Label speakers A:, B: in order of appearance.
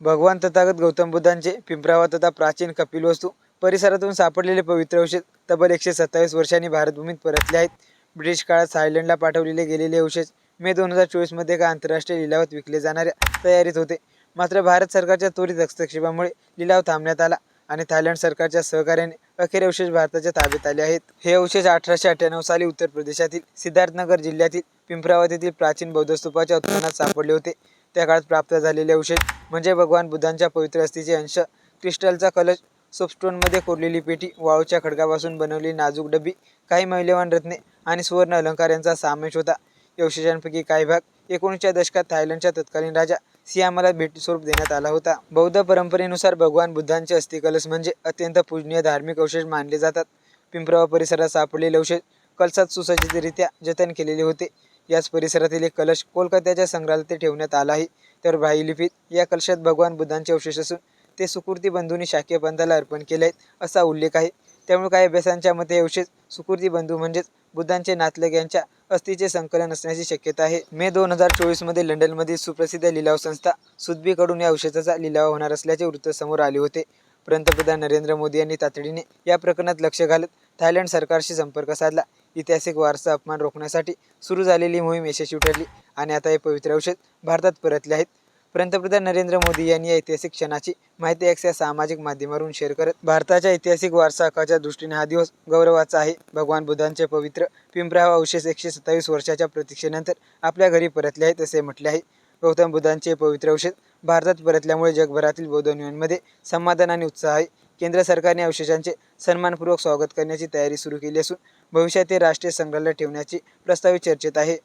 A: भगवान तथागत गौतम बुद्धांचे पिंपरावा तथा प्राचीन कपिलवस्तू परिसरातून सापडलेले पवित्र अवशेष तब्बल एकशे सत्तावीस वर्षांनी भारतभूमीत परतले आहेत. ब्रिटिश काळात थायलंडला पाठवलेले गेलेले अवशेष मे दोन हजार चोवीसमध्ये एका आंतरराष्ट्रीय लिलावात विकले जाणाऱ्या तयारीत होते. मात्र भारत सरकारच्या त्वरित हस्तक्षेपामुळे लिलाव थांबण्यात आला आणि थायलंड सरकारच्या सहकार्याने अखेर अवशेष भारताच्या ताब्यात आले आहेत. हे अवशेष अठराशे अठ्ठ्याण्णव साली उत्तर प्रदेशातील सिद्धार्थनगर जिल्ह्यातील पिंपरावत येथील प्राचीन बौद्ध स्तूपाच्या उत्खननात सापडले होते. त्या काळात प्राप्त झालेले अवशेष म्हणजे भगवान बुद्धांच्या पवित्र अस्थीचे अंश. क्रिस्टलचा कलश सोपस्टोनमध्ये कोरलेली पेटी वाळूच्या खडकापासून बनवलेली नाजूक डबी काही मौल्यवान रत्ने आणि सुवर्ण अलंकार यांचा समावेश होता. अवशेषांपैकी काही भाग एकोणीसच्या दशकात थायलंडच्या तत्कालीन राजा सियामाला भेट स्वरूप देण्यात आला होता. बौद्ध परंपरेनुसार भगवान बुद्धांचे अस्थिकलश म्हणजे अत्यंत पूजनीय धार्मिक अवशेष मानले जातात. पिंपरावा परिसरात सापडलेले अवशेष कलसात सुसज्जितरित्या जतन केलेले होते. याच परिसरातील एक कलश कोलकात्याच्या संग्रहालयात ठेवण्यात आला आहे. तर ब्राह्मी लिपीत या कलशात भगवान बुद्धांचे अवशेष असून ते सुकृती बंधूंनी शाकीय पंथाला अर्पण केले आहेत असा उल्लेख आहे. त्यामुळे काही अभ्यासांच्या मते अवशेष सुकृती बंधू म्हणजेच बुद्धांचे नातलग यांच्या अस्थीचे संकलन असण्याची शक्यता आहे. मे दोन हजार चोवीसमध्ये लंडनमधील सुप्रसिद्ध लिलाव संस्था सुदबीकडून या औषधाचा लिलाव होणार असल्याचे वृत्त समोर आले होते. पंतप्रधान नरेंद्र मोदी यांनी तातडीने या प्रकरणात लक्ष घालत थायलंड सरकारशी संपर्क साधला. ऐतिहासिक वारसा अपमान रोखण्यासाठी सुरू झालेली मोहीम यशस्वी ठरली आणि आता हे पवित्र औषध भारतात परतले आहेत. पंतप्रधान नरेंद्र मोदी यांनी या ऐतिहासिक क्षणाची माहिती एक्स या सामाजिक माध्यमावरून शेअर करत भारताच्या ऐतिहासिक वारसा दृष्टीने हा दिवस गौरवाचा आहे. भगवान बुद्धांचे पवित्र पिंपरा अवशेष एकशे सत्तावीस वर्षाच्या प्रतीक्षेनंतर आपल्या घरी परतले आहेत असे म्हटले आहे. गौतम बुद्धांचे पवित्र औषध भारतात परतल्यामुळे जगभरातील बौद्धांमध्ये समाधान आणि उत्साह आहे. केंद्र सरकारने अवशेषांचे सन्मानपूर्वक स्वागत करण्याची तयारी सुरू केली असून भविष्यात ते राष्ट्रीय संग्रहालय ठेवण्याची प्रस्तावित चर्चेत आहे.